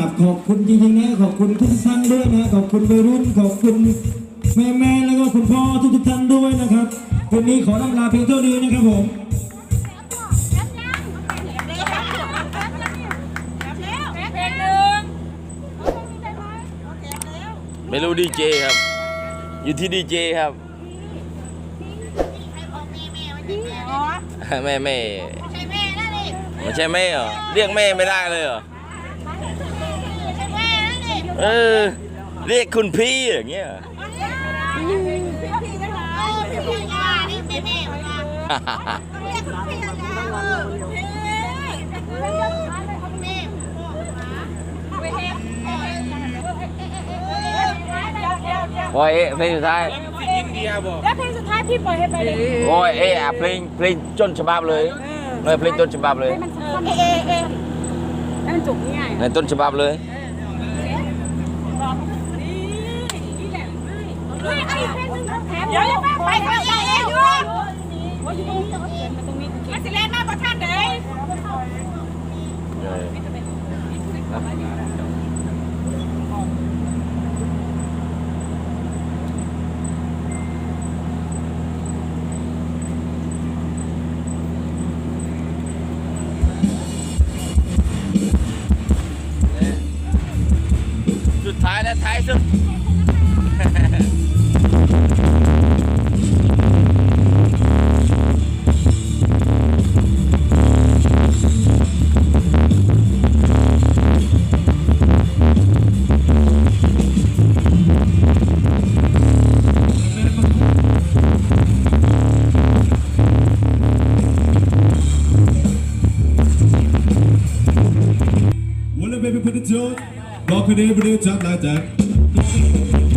กลับขอบคุณจริงๆนะขอบคุณทุกท่านด้วยนะขอบคุณวัยรุ่นขอบคุณแม่ๆแล้วก็คุณพ่อทุกๆท่านด้วยนะครับวันนี้ขอลำลาเพียงเท่านี้นะครับผมไม่รู้ดีเจครับ อยู่ที่ดีเจครับแม่แม่ไม่ใช่แม่เหรอเรียกแม่ไม่ได้เลยเหรอ เออ เรียกคุณพี่อย่างเงี้ยโอ้ยเอ๊ะเพลงสุดท้ายแล้วเพลงสุดท้ายพี่ปล่อยให้ไปเลยโอ้ยเอ๊ะอะเพลงเพลงต้นฉบับเลยเลยเพลงต้นฉบับเลยให้มันเอเอเอให้มันจบง่ายในต้นฉบับเลย เฮ้ยไอ้เพลงนึงแถมเดี๋ยวไปไปไปไปเองอยู่ว่าอยู่ตรงนี้มาตรงนี้มาสิเลนมาประท่านเด้สุดท้ายและท้ายสุด Well, baby, put it on. Walk it in, put it up like that.